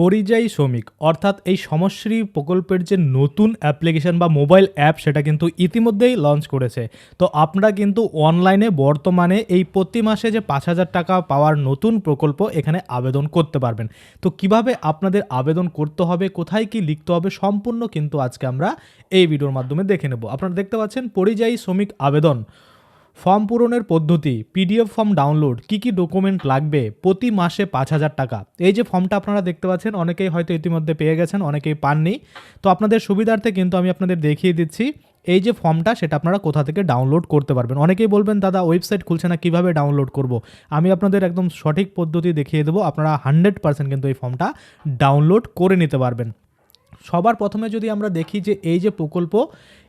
পরিযায়ী শ্রমিক, অর্থাৎ এই সমশ্রী প্রকল্পের যে নতুন অ্যাপ্লিকেশন বা মোবাইল অ্যাপ সেটা কিন্তু ইতিমধ্যেই লঞ্চ করেছে। তো আপনারা কিন্তু অনলাইনে বর্তমানে এই প্রতি মাসে যে পাঁচ হাজার টাকা পাওয়ার নতুন প্রকল্প এখানে আবেদন করতে পারবেন। তো কীভাবে আপনাদের আবেদন করতে হবে, কোথায় কি লিখতে হবে, সম্পূর্ণ কিন্তু আজকে আমরা এই ভিডিওর মাধ্যমে দেখে নেব। আপনারা দেখতে পাচ্ছেন পরিযায়ী শ্রমিক আবেদন। ফর্ম পূরণের পদ্ধতি, পিডিএফ ফর্ম ডাউনলোড, কি কি ডকুমেন্ট লাগবে, প্রতি মাসে পাঁচ হাজার টাকা। এই যে ফর্মটা আপনারা দেখতে পাচ্ছেন, অনেকেই হয়তো ইতিমধ্যে পেয়ে গেছেন, অনেকেই পাননি। তো আপনাদের সুবিধার্থে কিন্তু আমি আপনাদের দেখিয়ে দিচ্ছি, এই যে ফর্মটা সেটা আপনারা কোথা থেকে ডাউনলোড করতে পারবেন। অনেকেই বলবেন, দাদা, ওয়েবসাইট খুলছে না, কীভাবে ডাউনলোড করব? আমি আপনাদের একদম সঠিক পদ্ধতি দেখিয়ে দেবো, আপনারা হান্ড্রেড পার্সেন্ট কিন্তু এই ফর্মটা ডাউনলোড করে নিতে পারবেন। সবার প্রথমে যদি আমরা দেখি যে এই যে প্রকল্প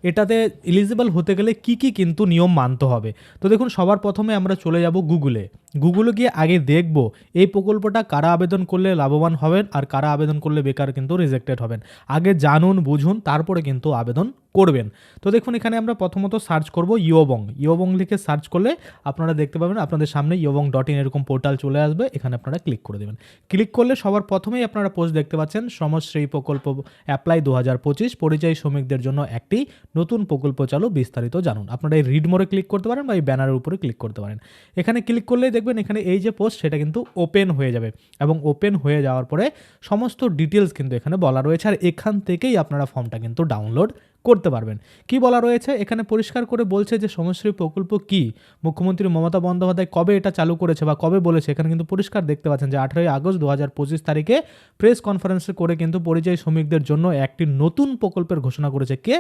এটাতে এলিজিবল হতে গেলে কি কি কিন্তু নিয়ম মানতে হবে। তো দেখুন, সবার প্রথমে আমরা চলে যাব গুগলে গুগলে গিয়ে আগে দেখব এই প্রকল্পটা কারা আবেদন করলে লাভবান হবেন আর কারা আবেদন করলে বেকার কিন্তু রিজেক্টেড হবেন। আগে জানুন, বুঝুন, তারপরে কিন্তু আবেদন করবেন। তো দেখুন, এখানে আমরা প্রথমত সার্চ করব ইয়োবং ইয়োবং লিখে সার্চ করলে আপনারা দেখতে পাবেন, আপনাদের সামনে ইয়োবং ডট ইন এরকম পোর্টাল চলে আসবে, এখানে আপনারা ক্লিক করে দেবেন। ক্লিক করলে সবার প্রথমেই আপনারা পোস্ট দেখতে পাচ্ছেন শ্রমশ্রী প্রকল্প অ্যাপ্লাই দু হাজার পঁচিশ, পরিযায়ী শ্রমিকদের জন্য একটি নতুন প্রকল্প চালু, বিস্তারিত জানুন। আপনারা এই রিড মোড়ে ক্লিক করতে পারেন বা এই ব্যানারের উপরে ক্লিক করতে পারেন। এখানে ক্লিক করলেই দেখবেন এখানে এই যে পোস্ট সেটা কিন্তু ওপেন হয়ে যাবে এবং ওপেন হয়ে যাওয়ার পরে সমস্ত ডিটেলস কিন্তু এখানে বলা রয়েছে। আর এখান থেকেই আপনারা ফর্মটা কিন্তু ডাউনলোড করতে পারবেন। কি বলা রয়েছে? এখানে পরিষ্কার করে বলছে যে সমশ্রী প্রকল্প কি? মুখ্যমন্ত্রী মমতা বন্দ্যোপাধ্যায় কবে এটা চালু করেছে বা কবে বলেছে? এখানে কিন্তু পরিষ্কার দেখতে পাচ্ছেন যে আঠারোই আগস্ট দু হাজার পঁচিশ তারিখে প্রেস কনফারেন্স করে কিন্তু পরিযায়ী শ্রমিকদের জন্য একটি নতুন প্রকল্পের ঘোষণা করেছে কে?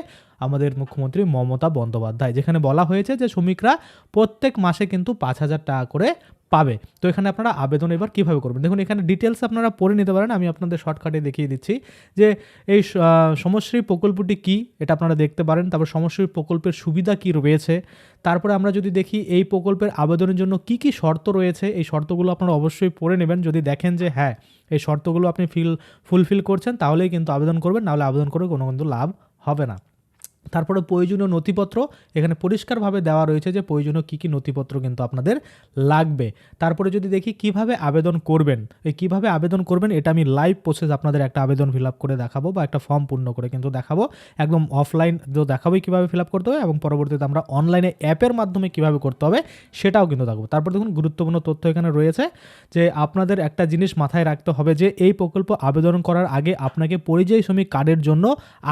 আমাদের মুখ্যমন্ত্রী মমতা বন্দ্যোপাধ্যায়। যেখানে বলা হয়েছে যে শ্রমিকরা প্রত্যেক মাসে কিন্তু পাঁচ হাজার টাকা করে পাবে। তো এখানে আপনারা আবেদন এবার কীভাবে করবেন? দেখুন, এখানে ডিটেলস আপনারা পড়ে নিতে পারেন, আমি আপনাদের শর্টকাটে দেখিয়ে দিচ্ছি যে এই সমশ্রী প্রকল্পটি কি, এটা আপনারা দেখতে পারেন। তারপর সমশ্রী প্রকল্পের সুবিধা কি রয়েছে? তারপরে আমরা যদি দেখি এই প্রকল্পের আবেদনের জন্য কি কি শর্ত রয়েছে, এই শর্তগুলো আপনারা অবশ্যই পড়ে নেবেন। যদি দেখেন যে হ্যাঁ এই শর্তগুলো আপনি ফিল ফুলফিল করছেন, তাহলেই কিন্তু আবেদন করবেন, নাহলে আবেদন করে কোনো কিন্তু লাভ হবে না। তারপরে প্রয়োজনীয় নথিপত্র এখানে পরিষ্কারভাবে দেওয়া রয়েছে যে প্রয়োজনীয় কী কী নথিপত্র কিন্তু আপনাদের লাগবে। তারপরে যদি দেখি কীভাবে আবেদন করবেন, এই কীভাবে আবেদন করবেন এটা আমি লাইভ প্রসেস আপনাদের একটা আবেদন ফিল করে দেখাবো বা একটা ফর্ম পূর্ণ করে কিন্তু দেখাবো। একদম অফলাইন তো দেখাবোই কীভাবে ফিল করতে হবে এবং পরবর্তীতে আমরা অনলাইনে অ্যাপের মাধ্যমে কীভাবে করতে হবে সেটাও কিন্তু দেখাবো। তারপর দেখুন গুরুত্বপূর্ণ তথ্য এখানে রয়েছে যে আপনাদের একটা জিনিস মাথায় রাখতে হবে যে এই প্রকল্প আবেদন করার আগে আপনাকে পরিযায়ী শ্রমিক কার্ডের জন্য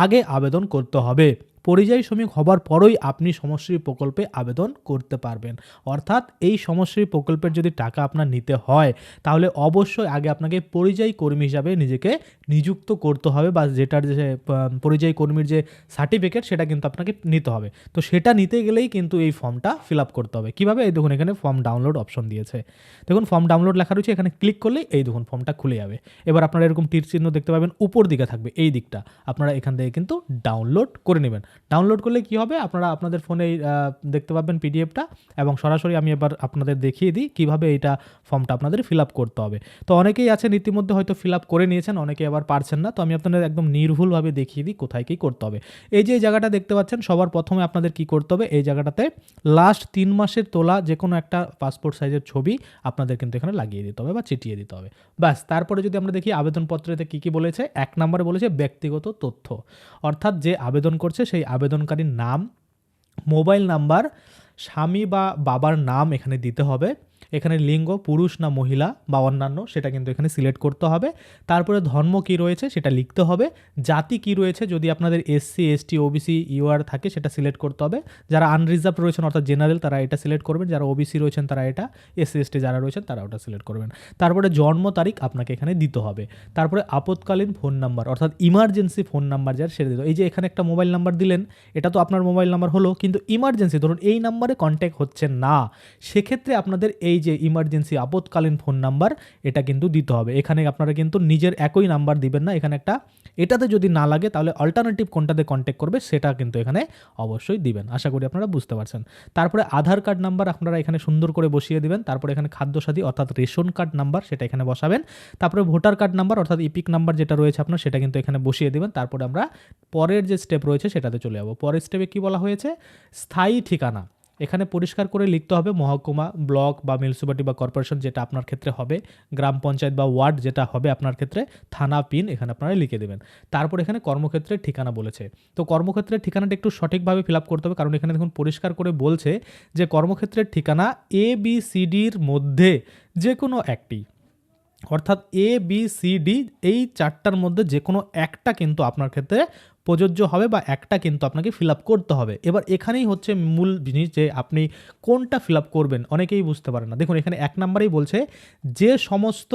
আগে আবেদন করতে হবে। পরিযায়ী শ্রমিক হবার পরই আপনি সমশ্রী প্রকল্পে আবেদন করতে পারবেন। অর্থাৎ এই সমশ্রী প্রকল্পের যদি টাকা আপনার নিতে হয়, তাহলে অবশ্যই আগে আপনাকে পরিযায়ী কর্মী হিসাবে নিজেকে নিযুক্ত করতে হবে বা যেটার যে পরিযায়ী কর্মীর যে সার্টিফিকেট সেটা কিন্তু আপনাকে নিতে হবে। তো সেটা নিতে গেলেই কিন্তু এই ফর্মটা ফিল আপ করতে হবে। কীভাবে? এই দেখুন, এখানে ফর্ম ডাউনলোড অপশন দিয়েছে। দেখুন ফর্ম ডাউনলোড লেখা রয়েছে, এখানে ক্লিক করলেই এই দেখুন ফর্মটা খুলে যাবে। এবার আপনারা এরকম তীর চিহ্ন দেখতে পাবেন, উপর দিকে থাকবে এই দিকটা। আপনারা এখান থেকে কিন্তু ডাউনলোড করে নেবেন। ডাউনলোড করলে কি হবে? আপনারা আপনাদের ফোনে দেখতে পাবেন পিডিএফটা এবং সরাসরি আমি এবার আপনাদের দেখিয়ে দিই কীভাবে এইটা ফর্মটা আপনাদের ফিল আপ করতে হবে। তো অনেকেই আছেন ইতিমধ্যে হয়তো ফিল আপ করে নিয়েছেন, অনেকে আবার পারছেন না। তো আমি আপনাদের একদম নির্ভুলভাবে দেখিয়ে দিই কোথায় কী করতে হবে। এই যে জায়গাটা দেখতে পাচ্ছেন, সবার প্রথমে আপনাদের কি করতে হবে? এই জায়গাটাতে লাস্ট তিন মাসের তোলা যে কোনো একটা পাসপোর্ট সাইজের ছবি আপনাদের কিন্তু এখানে লাগিয়ে দিতে হবে বা চিটিয়ে দিতে হবে। ব্যাস, তারপরে যদি আমরা দেখি আবেদনপত্রেতে কী কী বলেছে, এক নম্বরে বলেছে ব্যক্তিগত তথ্য। অর্থাৎ যে আবেদন করছে সেই আবেদনকারীর নাম মোবাইল নাম্বার স্বামী বা বাবার নাম এখানে দিতে হবে। এখানে লিঙ্গ, পুরুষ না মহিলা বা অন্যান্য, সেটা কিন্তু এখানে সিলেক্ট করতে হবে। তারপরে ধর্ম কী রয়েছে সেটা লিখতে হবে। জাতি কী রয়েছে যদি আপনাদের এসসি এসটি ওবিসি ইউআর থাকে সেটা সিলেক্ট করতে হবে। যারা আনরিজার্ভ রয়েছেন অর্থাৎ জেনারেল তারা এটা সিলেক্ট করবেন। যারা ওবিসি রয়েছেন তারা এটা এসসি এসটি যারা রয়েছেন তারা ওটা সিলেক্ট করবেন। তারপরে জন্ম তারিখ আপনাকে এখানে দিতে হবে। তারপরে আপৎকালীন ফোন নাম্বার অর্থাৎ ইমার্জেন্সি ফোন নাম্বার যার সেটা দিতে এই যে এখানে একটা মোবাইল নাম্বার দিলেন, এটা তো আপনার মোবাইল নাম্বার হলো, কিন্তু ইমার্জেন্সি ধরুন এই নাম্বারে কন্ট্যাক্ট হচ্ছে না, সেক্ষেত্রে আপনাদের এই যে ইমার্জেন্সি আপৎকালীন ফোন নাম্বার এটা কিন্তু দিতে হবে। এখানে আপনারা কিন্তু নিজের একই নাম্বার দিবেন না। এখানে একটা এটাতে যদি না লাগে, তাহলে অল্টারনেটিভ কোনটাতে কন্ট্যাক্ট করবে, সেটা কিন্তু এখানে অবশ্যই দিবেন। আশা করি আপনারা বুঝতে পারছেন। তারপরে আধার কার্ড নাম্বার আপনারা এখানে সুন্দর করে বসিয়ে দিবেন। তারপরে এখানে খাদ্যসাথী অর্থাৎ রেশন কার্ড নাম্বার সেটা এখানে বসাবেন। তারপরে ভোটার কার্ড নাম্বার অর্থাৎ ইপিক নাম্বার যেটা রয়েছে আপনার, সেটা কিন্তু এখানে বসিয়ে দিবেন। তারপরে আমরা পরের যে স্টেপ রয়েছে, সেটাতে চলে যাব। পরের স্টেপে কি বলা হয়েছে? স্থায়ী ঠিকানা। এখানে পরিষ্কার করে লিখতে হবে মহকুমা, ব্লক বা মিউনিসিপালিটি বা কর্পোরেশন যেটা আপনার ক্ষেত্রে হবে, গ্রাম পঞ্চায়েত বা ওয়ার্ড যেটা হবে আপনার ক্ষেত্রে, থানা, পিন এখানে আপনারা লিখে দেবেন। তারপর এখানে কর্মক্ষেত্রের ঠিকানা বলেছে। তো কর্মক্ষেত্রের ঠিকানাটা একটু সঠিকভাবে ফিল করতে হবে, কারণ এখানে দেখুন পরিষ্কার করে বলছে যে কর্মক্ষেত্রের ঠিকানা এ বি সি ডির মধ্যে যে কোনো একটি। অর্থাৎ এ বি সি ডি এই চারটার মধ্যে যে কোনো একটা কিন্তু আপনার ক্ষেত্রে প্রযোজ্য হবে বা একটা কিন্তু আপনাকে ফিল আপ করতে হবে। এবার এখানেই হচ্ছে মূল জিনিস যে আপনি কোনটা ফিল আপ করবেন, অনেকেই বুঝতে পারেন না। দেখুন, এখানে এক নম্বরেই বলছে যে সমস্ত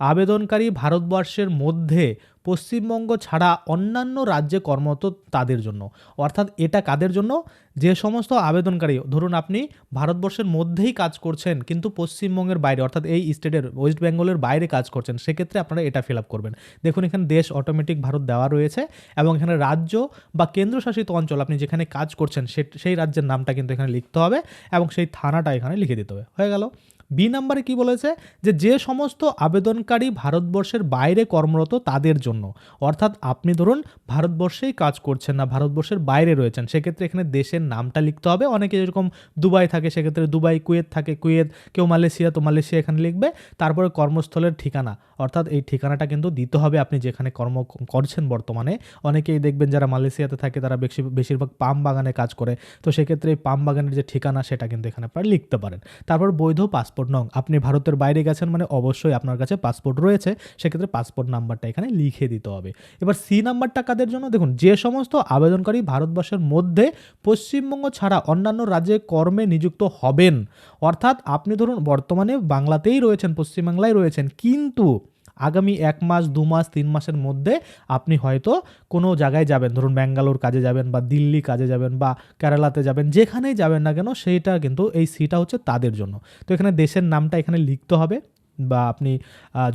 আবেদনকারী ভারতবর্ষের মধ্যে পশ্চিমবঙ্গ ছাড়া অন্যান্য রাজ্যে কর্মরত তাদের জন্য। অর্থাৎ এটা কাদের জন্য? যে সমস্ত আবেদনকারী, ধরুন আপনি ভারতবর্ষের মধ্যেই কাজ করছেন, কিন্তু পশ্চিমবঙ্গের বাইরে, অর্থাৎ এই স্টেটের, ওয়েস্ট বেঙ্গলের বাইরে কাজ করছেন, সেক্ষেত্রে আপনারা এটা ফিল আপ করবেন। দেখুন, এখানে দেশ অটোমেটিক ভারত দেওয়া রয়েছে এবং এখানে রাজ্য বা কেন্দ্রশাসিত অঞ্চল, আপনি যেখানে কাজ করছেন সেই রাজ্যের নামটা কিন্তু এখানে লিখতে হবে এবং সেই থানাটা এখানে লিখে দিতে হবে। হয়ে গেল। বি নাম্বারে কি বলেছে? যে যে সমস্ত আবেদনকারী ভারতবর্ষের বাইরে কর্মরত তাদের জন্য, অর্থাৎ আপনি ধরুন ভারতবর্ষেই কাজ করছেন না, ভারতবর্ষের বাইরে রয়েছেন, সেক্ষেত্রে এখানে দেশের নামটা লিখতে হবে। অনেকে যেরকম দুবাই থাকে, সেক্ষেত্রে দুবাই, কুয়েত থাকে, কুয়েত, কেউ মালয়েশিয়া, তো মালয়েশিয়া এখানে লিখবে। তারপরে কর্মস্থলের ঠিকানা, অর্থাৎ এই ঠিকানাটা কিন্তু দিতে হবে আপনি যেখানে কর্ম করছেন বর্তমানে। অনেকেই দেখবেন যারা মালয়েশিয়াতে থাকে, তারা বেশি, বেশিরভাগ পাম বাগানে কাজ করে। তো সেক্ষেত্রে এই পাম বাগানের যে ঠিকানা, সেটা কিন্তু এখানে আপনারা লিখতে পারেন। তারপর বৈধ পাসপোর্ট নং। আপনি ভারতের বাইরে গেছেন মানে অবশ্যই আপনার কাছে পাসপোর্ট রয়েছে, সেক্ষেত্রে পাসপোর্ট নাম্বারটা এখানে লিখে দিতে হবে। এবার সি নাম্বারটা কাদের জন্য? দেখুন, যে সমস্ত আবেদনকারী ভারতবর্ষের মধ্যে পশ্চিমবঙ্গ ছাড়া অন্যান্য রাজ্যে কর্মে নিযুক্ত হবেন, অর্থাৎ আপনি ধরুন বর্তমানে বাংলাতেই রয়েছেন, পশ্চিমবাংলায় রয়েছেন, কিন্তু আগামী এক মাস, দু মাস, তিন মাসের মধ্যে আপনি হয়তো কোনো জায়গায় যাবেন। ধরুন ব্যাঙ্গালোর কাজে যাবেন বা দিল্লি কাজে যাবেন বা কেরালাতে যাবেন, যেখানেই যাবেন না কেন সেইটা কিন্তু এই সিটা হচ্ছে তাদের জন্য। তো এখানে দেশের নামটা এখানে লিখতে হবে বা আপনি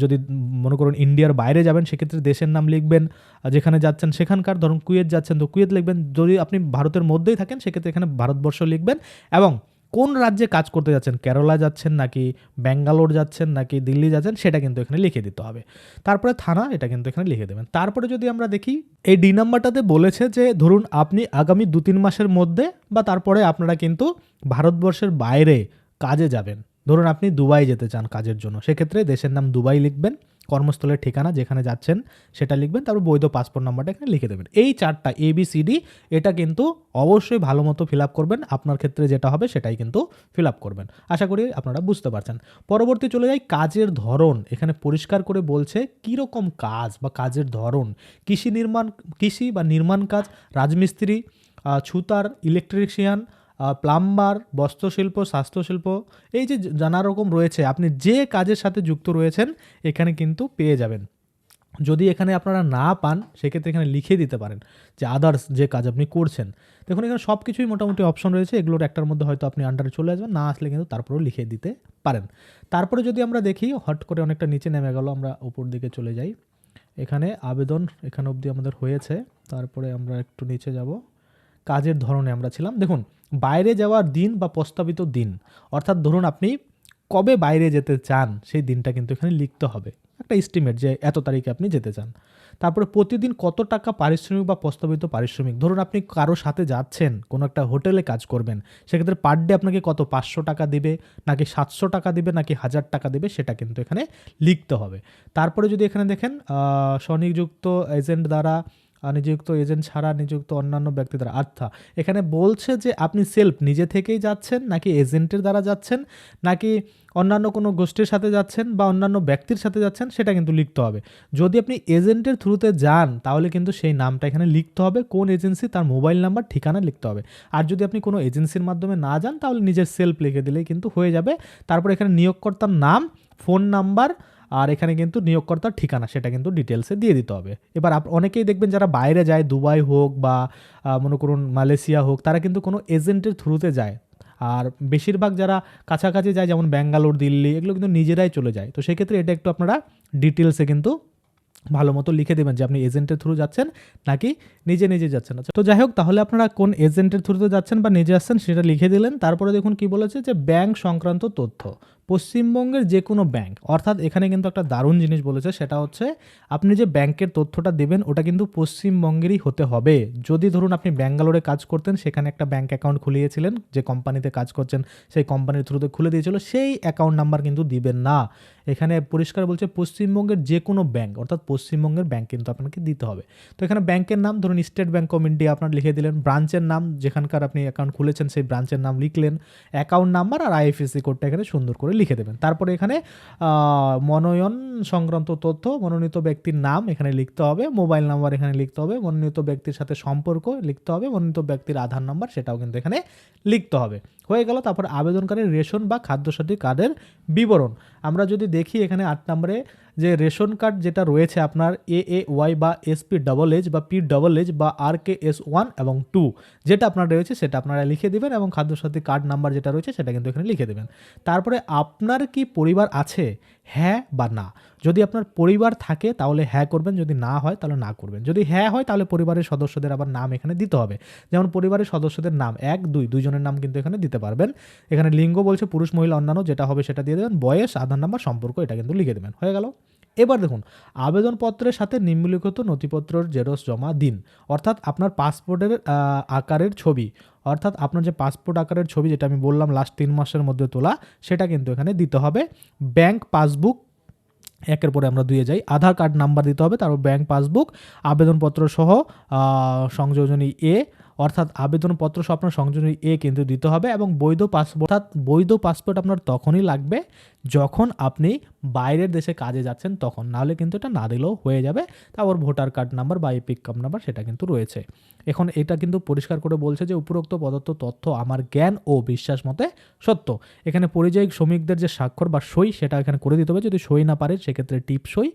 যদি মনে করুন ইন্ডিয়ার বাইরে যাবেন, সেক্ষেত্রে দেশের নাম লিখবেন যেখানে যাচ্ছেন সেখানকার, ধরুন কুয়েত যাচ্ছেন, তো কুয়েত লিখবেন। যদি আপনি ভারতের মধ্যেই থাকেন, সেক্ষেত্রে এখানে ভারতবর্ষ লিখবেন এবং কোন রাজ্যে কাজ করতে যাচ্ছেন? কেরালা যাচ্ছেন নাকি ব্যাঙ্গালোর যাচ্ছেন নাকি দিল্লি যাচ্ছেন? সেটা কিন্তু এখানে লিখে দিতে হবে। তারপরে থানা, এটা কিন্তু এখানে লিখে দেবেন। তারপরে যদি আমরা দেখি, এই ডি নাম্বারটাতে বলেছে যে, ধরুন আপনি আগামী দু তিন মাসের মধ্যে বা তারপরে আপনারা কিন্তু ভারতবর্ষের বাইরে কাজে যাবেন। ধরুন আপনি দুবাই যেতে চান কাজের জন্য। সেক্ষেত্রে দেশের নাম দুবাই লিখবেন। কর্মস্থলের ঠিকানা যেখানে যাচ্ছেন সেটা লিখবেন, তারপর বৈধ পাসপোর্ট নাম্বারটা এখানে লিখে দেবেন। এই চারটা এ বি সি ডি এটা কিন্তু অবশ্যই ভালো মতো ফিল আপ করবেন, আপনার ক্ষেত্রে যেটা হবে সেটাই কিন্তু ফিল আপ করবেন। আশা করি আপনারা বুঝতে পারছেন। পরবর্তী চলে যাই, কাজের ধরন। এখানে পরিষ্কার করে বলছে কীরকম কাজ বা কাজের ধরন? কৃষি নির্মাণ, কৃষি বা নির্মাণ কাজ, রাজমিস্ত্রি ছুতার ইলেকট্রিশিয়ান প্লাম্বার, বস্ত্রশিল্প, স্বাস্থ্যশিল্প, এই যে নানা রকম রয়েছে, আপনি যে কাজের সাথে যুক্ত রয়েছেন, এখানে কিন্তু পেয়ে যাবেন। যদি এখানে আপনারা না পান, সেক্ষেত্রে এখানে লিখে দিতে পারেন যে আদার্স যে কাজ আপনি করছেন। দেখুন, এখানে সব কিছুই মোটামুটি অপশন রয়েছে, এগুলোর একটার মধ্যে হয়তো আপনি আন্ডারে চলে আসবেন, না আসলে কিন্তু তারপরেও লিখে দিতে পারেন। তারপরে যদি আমরা দেখি, হট করে অনেকটা নিচে নেমে গেল, আমরা উপর দিকে চলে যাই। এখানে আবেদন এখানে অবধি আমাদের হয়েছে, তারপরে আমরা একটু নিচে যাব। কাজের ধরনে আমরা ছিলাম। দেখুন, বাইরে যাওয়ার দিন বা প্রস্তাবিত দিন, অর্থাৎ ধরুন আপনি কবে বাইরে যেতে চান, সেই দিনটা কিন্তু এখানে লিখতে হবে। একটা এস্টিমেট যে এত তারিখে আপনি যেতে চান। তারপরে প্রতিদিন কত টাকা পারিশ্রমিক বা প্রস্তাবিত পারিশ্রমিক? ধরুন আপনি কারও সাথে যাচ্ছেন, কোনো একটা হোটেলে কাজ করবেন, সেক্ষেত্রে পার ডে আপনাকে কত? পাঁচশো টাকা দিবে, নাকি সাতশো টাকা দিবে, নাকি হাজার টাকা দিবে, সেটা কিন্তু এখানে লিখতে হবে। তারপরে যদি এখানে দেখেন স্বনিযুক্ত এজেন্ট দ্বারা নিযুক্ত এজেন্ট ছাড়া নিযুক্ত অন্যান্য ব্যক্তি দ্বারা অর্থাৎ এখানে বলছে যে আপনি সেলফ নিজে থেকেই যাচ্ছেন, নাকি এজেন্টের দ্বারা যাচ্ছেন, নাকি অন্যান্য কোনো গোষ্ঠীর সাথে যাচ্ছেন বা অন্যান্য ব্যক্তির সাথে যাচ্ছেন, সেটা কিন্তু লিখতে হবে। যদি আপনি এজেন্টের থ্রুতে যান, তাহলে কিন্তু সেই নামটা এখানে লিখতে হবে। কোন এজেন্সি, তার মোবাইল নাম্বার, ঠিকানা লিখতে হবে। আর যদি আপনি কোনো এজেন্সির মাধ্যমে না যান, তাহলে নিজের সেলফ লিখে দিলেই কিন্তু হয়ে যাবে। তারপর এখানে নিয়োগকর্তার নাম, ফোন নাম্বার আর এখানে কিন্তু নিয়োগকর্তার ঠিকানা সেটা কিন্তু ডিটেলসে দিয়ে দিতে হবে। এবার আপ, অনেকেই দেখবেন যারা বাইরে যায়, দুবাই হোক বা মনে করুন মালয়েশিয়া হোক, তারা কিন্তু কোনো এজেন্টের থ্রুতে যায়। আর বেশিরভাগ যারা কাছাকাছি যায়, যেমন ব্যাঙ্গালোর, দিল্লি, এগুলো কিন্তু নিজেরাই চলে যায়। তো সেক্ষেত্রে এটা একটু আপনারা ডিটেলসে কিন্তু ভালো মতো লিখে দেবেন যে আপনি এজেন্টের থ্রু যাচ্ছেন নাকি নিজে নিজে যাচ্ছেন। আচ্ছা তো যাই হোক তাহলে আপনারা কোন এজেন্টের থ্রুতে যাচ্ছেন বা নিজে আসছেন সেটা লিখে দিলেন। তারপরে দেখুন কি বলেছে যে, ব্যাংক সংক্রান্ত তথ্য। পশ্চিমবঙ্গের যে কোনো ব্যাংক অর্থাৎ এখানে কিন্তু একটা দারুণ জিনিস বলেছে, সেটা হচ্ছে আপনি যে ব্যাংকের তথ্যটা দেবেন, ওটা কিন্তু পশ্চিমবঙ্গেরই হতে হবে। যদি ধরুন আপনি ব্যাঙ্গালোরে কাজ করতেন, সেখানে একটা ব্যাংক অ্যাকাউন্ট খুলিয়েছিলেন, যে কোম্পানিতে কাজ করছেন, সেই কোম্পানির থ্রুতে খুলে দিয়েছিল, সেই অ্যাকাউন্ট নাম্বার কিন্তু দিবেন না। এখানে পরিষ্কার বলছে, পশ্চিমবঙ্গের যে কোনো ব্যাংক অর্থাৎ পশ্চিমবঙ্গের ব্যাংক কিন্তু আপনাকে দিতে হবে। তো এখানে ব্যাংকের নাম, ধরুন স্টেট ব্যাংক অফ ইন্ডিয়া আপনার লিখে দিলেন ব্রাঞ্চের নাম, যেখানকার আপনি অ্যাকাউন্ট খুলেছেন, সেই ব্রাঞ্চের নাম লিখলেন অ্যাকাউন্ট নাম্বার আর আইএফএসসি কোডটা এখানে সুন্দর করে লিখে দেবেন। তারপরে এখানে মনোনয়ন সংক্রান্ত তথ্য, মনোনীত ব্যক্তির নাম এখানে লিখতে হবে, মোবাইল নাম্বার এখানে লিখতে হবে, মনোনীত ব্যক্তির সাথে সম্পর্ক লিখতে হবে, মনোনীত ব্যক্তির আধার নাম্বার সেটাও কিন্তু এখানে লিখতে হবে। হয়ে গেল, তারপর আবেদনকারীর রেশন বা খাদ্যসাথী কার্ডের বিবরণ। আমরা যদি দেখি এখানে আট নম্বরে যে রেশন কার্ড যেটা রয়েছে আপনার এ এ ওয়াই বা এসপি ডবল এইচ বা পি ডবল এইচ বা আর কে এস ওয়ান এবং টু যেটা আপনার রয়েছে সেটা আপনারা লিখে দেবেন এবং খাদ্যসাথী কার্ড নাম্বার যেটা রয়েছে সেটা কিন্তু এখানে লিখে দেবেন। তারপরে আপনার কি পরিবার আছে? হ্যাঁ বা না। যদি আপনার পরিবার থাকে, তাহলে হ্যাঁ করবেন, যদি না হয়, তাহলে না করবেন। যদি হ্যাঁ হয়, তাহলে পরিবারের সদস্যদের আবার নাম এখানে দিতে হবে। যেমন পরিবারের সদস্যদের নাম এক, দুই, দুইজনের নাম কিন্তু এখানে দিতে পারবেন। এখানে লিঙ্গ বলছে পুরুষ, মহিলা, অন্যান্য, যেটা হবে সেটা দিয়ে দেবেন। বয়স, আধার নাম্বার, সম্পর্ক, এটা কিন্তু লিখে দেবেন। হয়ে গেল। এবার দেখুন, আবেদনপত্রের সাথে নিম্নলিখিত নথিপত্রের জেরক্স জমা দিন। অর্থাৎ আপনার পাসপোর্টের আকারের ছবি। অর্থাৎ আপনার যে পাসপোর্ট আকারের ছবি যেটা আমি বললাম লাস্ট তিন মাসের মধ্যে তোলা, সেটা কিন্তু এখানে দিতে হবে। ব্যাংক পাসবুক, একের পরে আমরা দুয়ে যাই, আধার কার্ড নাম্বার দিতে হবে, তারপর ব্যাংক পাসবুক, আবেদনপত্র সহ সংযোজনী এ অর্থাৎ আবেদনপত্র সহ আপনার সংযোজনী এ কিন্তু দিতে হবে এবং বৈধ পাসপোর্ট, অর্থাৎ বৈধ পাসপোর্ট আপনার তখনই লাগবে যখন আপনি বাইরের দেশে কাজে যাচ্ছেন তখন। নাহলে কিন্তু এটা না দিলেও হয়ে যাবে। তারপর ভোটার কার্ড নাম্বার বা এপিক কার্ড নাম্বার সেটা কিন্তু রয়েছে। এখন এটা কিন্তু পরিষ্কার করে বলছে যে উপরোক্ত প্রদত্ত তথ্য, আমার জ্ঞান ও বিশ্বাস মতে সত্য। এখানে পরিযায়ী শ্রমিকদের যে স্বাক্ষর বা সই সেটা এখানে করে দিতে হবে। যদি সই না পারে সেক্ষেত্রে টিপ সই।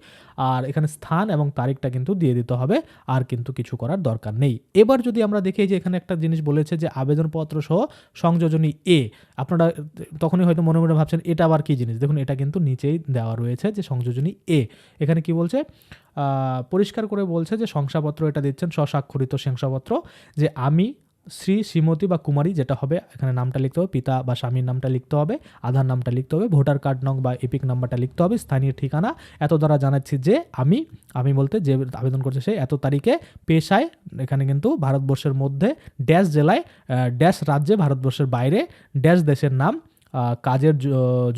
আর এখানে স্থান এবং তারিখটা কিন্তু দিয়ে দিতে হবে। আর কিন্তু কিছু করার দরকার নেই। এবার যদি আমরা দেখি যে এখানে একটা জিনিস বলেছে যে আবেদনপত্র সহ সংযোজনী এ আপনারা তখনই হয়তো মনে মনে ভাবছেন, এটা আবার কী জিনিস? দেখুন, এটা কিন্তু নিচেই দেওয়া রয়েছে যে সংযোজনী এ এখানে কি বলছে? পরিষ্কার করে বলছে যে শংসাপত্র এটা দিচ্ছেন স্বস্বাক্ষরিত শংসাপত্র যে আমি শ্রী শ্রীমতী বা কুমারী যেটা হবে, এখানে নামটা লিখতে হবে, পিতা বা স্বামীর নামটা লিখতে হবে, আধার নামটা লিখতে হবে, ভোটার কার্ড নং বা এপিক নাম্বারটা লিখতে হবে, স্থানীয় ঠিকানা, এত দ্বারা জানাচ্ছি যে আমি আমি বলতে যে আবেদন করছে সে এত তারিখে পেশায়, এখানে কিন্তু ভারতবর্ষের মধ্যে ড্যাশ জেলায় ড্যাশ রাজ্যে ভারতবর্ষের বাইরে ড্যাশ দেশের নাম কাজের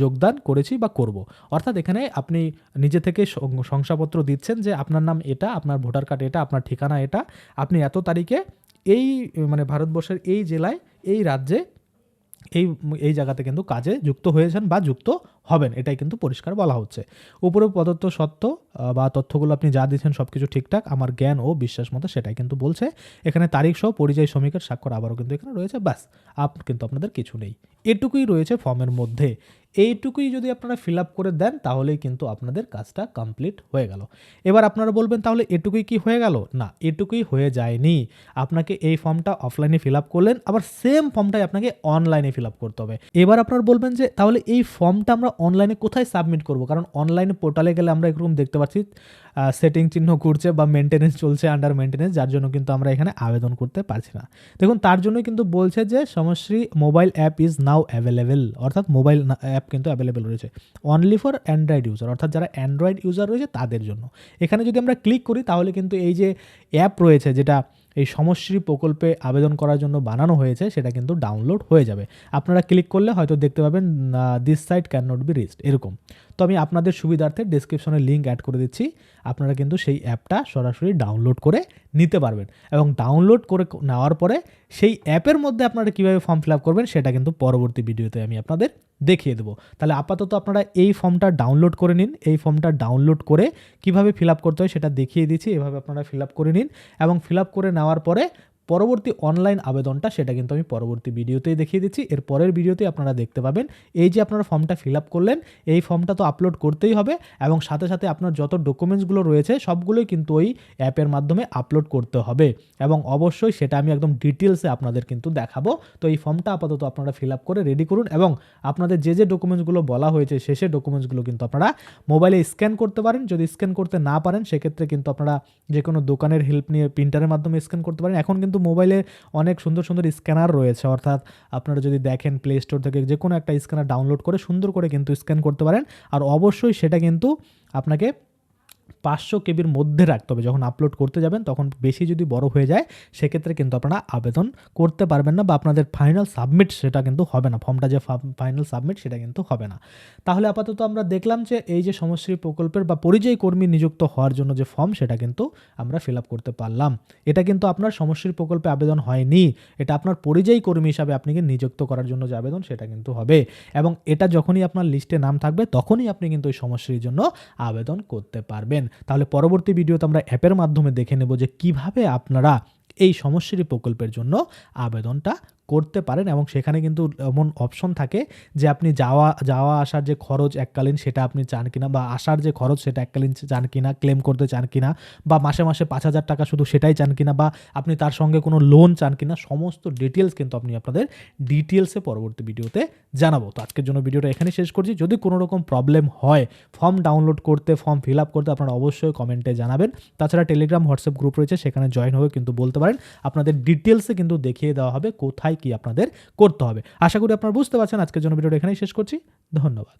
যোগদান করেছি বা করব। অর্থাৎ এখানে আপনি নিজে থেকে শংসাপত্র দিচ্ছেন যে আপনার নাম এটা, আপনার ভোটার কার্ড এটা, আপনার ঠিকানা এটা, আপনি এত তারিখে এই মানে ভারতবর্ষের এই জেলায়, এই রাজ্যে, এই এই জায়গাতে কিন্তু কাজে যুক্ত হয়েছেন বা যুক্ত হবেন, এটাই কিন্তু পরিষ্কার বলা হচ্ছে। উপরে প্রদত্ত সত্য বা তথ্যগুলো আপনি যা দিচ্ছেন সব কিছু ঠিকঠাক, আমার জ্ঞান ও বিশ্বাস মতো সেটাই কিন্তু বলছে। এখানে তারিখ সহ পরিযায়ী শ্রমিকের স্বাক্ষর আবারও কিন্তু এখানে রয়েছে, ব্যাস, আপ, কিন্তু আপনাদের কিছু নেই। এটুকুই রয়েছে ফর্মের মধ্যে। এইটুকুই যদি আপনারা ফিল আপ করে দেন, তাহলেই কিন্তু আপনাদের কাজটা কমপ্লিট হয়ে গেল। এবার আপনারা বলবেন, তাহলে এটুকুই কি হয়ে গেল? না, এটুকুই হয়ে যায়নি। আপনাকে এই ফর্মটা অফলাইনে ফিল আপ করলেন, আবার সেম ফর্মটাই আপনাকে অনলাইনে ফিল আপ করতে হবে। এবার আপনারা বলবেন যে, তাহলে এই ফর্মটা আমরা অনলাইনে কোথায় সাবমিট করব? কারণ অনলাইনে পোর্টালে গেলে আমরা এরকম দেখতে পাচ্ছি সেটিং চিহ্ন ঘুরছে বা মেনটেনেন্স চলছে আন্ডার মেনটেনেন্স যার জন্য কিন্তু আমরা এখানে আবেদন করতে পারছি না। দেখুন, তার জন্যই কিন্তু বলছে যে Samashree mobile app is now available অর্থাৎ মোবাইল অ্যাপ কিন্তু অ্যাভেলেবেল রয়েছে। অনলি ফর অ্যান্ড্রয়েড ইউজার অর্থাৎ যারা অ্যান্ড্রয়েড ইউজার রয়েছে তাদের জন্য। এখানে যদি আমরা ক্লিক করি, তাহলে কিন্তু এই যে অ্যাপ রয়েছে, যেটা এই সমশ্রী প্রকল্পে আবেদন করার জন্য বানানো হয়েছে, সেটা কিন্তু ডাউনলোড হয়ে যাবে। আপনারা ক্লিক করলে হয়তো দেখতে পাবেন this site can not be reached এরকম। তো আমি আপনাদের সুবিধার্থে ডিসক্রিপশনে লিঙ্ক অ্যাড করে দিচ্ছি। আপনারা কিন্তু সেই অ্যাপটা সরাসরি ডাউনলোড করে নিতে পারবেন এবং ডাউনলোড করে নেওয়ার পরে সেই অ্যাপের মধ্যে আপনারা কীভাবে ফর্ম ফিল আপ করবেন সেটা কিন্তু পরবর্তী ভিডিওতে আমি আপনাদের দেখিয়ে দেবো। তাহলে আপাতত আপনারা এই ফর্মটা ডাউনলোড করে নিন। এই ফর্মটা ডাউনলোড করে কীভাবে ফিল আপ করতে হয় সেটা দেখিয়ে দিচ্ছি। এভাবে আপনারা ফিল আপ করে নিন এবং ফিল আপ করে নেওয়ার পরে পরবর্তী অনলাইন আবেদনটা সেটা কিন্তু আমি পরবর্তী ভিডিওতেই দেখিয়ে দিচ্ছি। এর পরের ভিডিওতে আপনারা দেখতে পাবেন। এই যে আপনারা ফর্মটা ফিল আপ করলেন, এই ফর্মটা তো আপলোড করতেই হবে এবং সাথে সাথে আপনার যত ডকুমেন্টসগুলো রয়েছে, সবগুলোই কিন্তু ওই অ্যাপের মাধ্যমে আপলোড করতে হবে এবং অবশ্যই সেটা আমি একদম ডিটেলসে আপনাদের কিন্তু দেখাবো। তো এই ফর্মটা আপাতত আপনারা ফিল আপ করে রেডি করুন এবং আপনাদের যে যে ডকুমেন্টসগুলো বলা হয়েছে শেষে ডকুমেন্টসগুলো কিন্তু আপনারা মোবাইলে স্ক্যান করতে পারেন। যদি স্ক্যান করতে না পারেন, সেক্ষেত্রে কিন্তু আপনারা যে কোনো দোকানের হেল্প নিয়ে প্রিন্টারের মাধ্যমে স্ক্যান করতে পারেন। এখন কিন্তু কিন্তু মোবাইলে অনেক সুন্দর সুন্দর স্ক্যানার রয়েছে। অর্থাৎ আপনারা যদি দেখেন প্লে স্টোর থেকে যে কোনো একটা স্ক্যানার ডাউনলোড করে সুন্দর করে কিন্তু স্ক্যান করতে পারেন। আর অবশ্যই সেটা কিন্তু আপনাকে পাঁচশো কেবির মধ্যে রাখতে হবে। যখন আপলোড করতে যাবেন, তখন বেশি যদি বড় হয়ে যায়, সেক্ষেত্রে কিন্তু আপনারা আবেদন করতে পারবেন না বা আপনাদের ফাইনাল সাবমিট সেটা কিন্তু হবে না। ফর্মটা যে ফাইনাল সাবমিট সেটা কিন্তু হবে না। তাহলে আপাতত আমরা দেখলাম যে এই যে সমশ্রী প্রকল্পের বা পরিযায়ী কর্মী নিযুক্ত হওয়ার জন্য যে ফর্ম সেটা কিন্তু আমরা ফিল আপ করতে পারলাম। এটা কিন্তু আপনার সমশ্রী প্রকল্পে আবেদন হয়নি। এটা আপনার পরিযায়ী কর্মী হিসাবে আপনাকে নিযুক্ত করার জন্য যে আবেদন, সেটা কিন্তু হবে। এবং এটা যখনই আপনার লিস্টে নাম থাকবে, তখনই আপনি কিন্তু ওই সমশ্রীর জন্য আবেদন করতে পারবেন। তাহলে পরবর্তী ভিডিওতে আমরা অ্যাপের মাধ্যমে দেখে নেব যে কীভাবে আপনারা এই সমস্যারই প্রকল্পের জন্য আবেদনটা করতে পারেন এবং সেখানে কিন্তু এমন অপশন থাকে যে আপনি যাওয়া যাওয়া আসার যে খরচ এককালীন সেটা আপনি চান কিনা বা আসার যে খরচ সেটা এককালীন চান কিনা ক্লেম করতে চান কিনা বা মাসে মাসে পাঁচ হাজার টাকা শুধু সেটাই চান কিনা বা আপনি তার সঙ্গে কোনো লোন চান কিনা সমস্ত ডিটেলস কিন্তু আপনি আপনাদের ডিটেলসে পরবর্তী ভিডিওতে জানাব। তো আজকের জন্য ভিডিওটা এখানেই শেষ করছি। যদি কোনো রকম প্রবলেম হয় ফর্ম ডাউনলোড করতে ফর্ম ফিল আপ করতে আপনারা অবশ্যই কমেন্টে জানাবেন। তাছাড়া টেলিগ্রাম হোয়াটসঅ্যাপ গ্রুপ রয়েছে, সেখানে জয়েন হয়ে কিন্তু বলতে পারেন। আপনাদের ডিটেলসে কিন্তু দেখিয়ে দেওয়া হবে কোথায় কি আপনাদের করতে হবে। আশা করি আপনারা বুঝতে পারছেন। আজকের জন্য ভিডিওটা এখানেই শেষ করছি। ধন্যবাদ।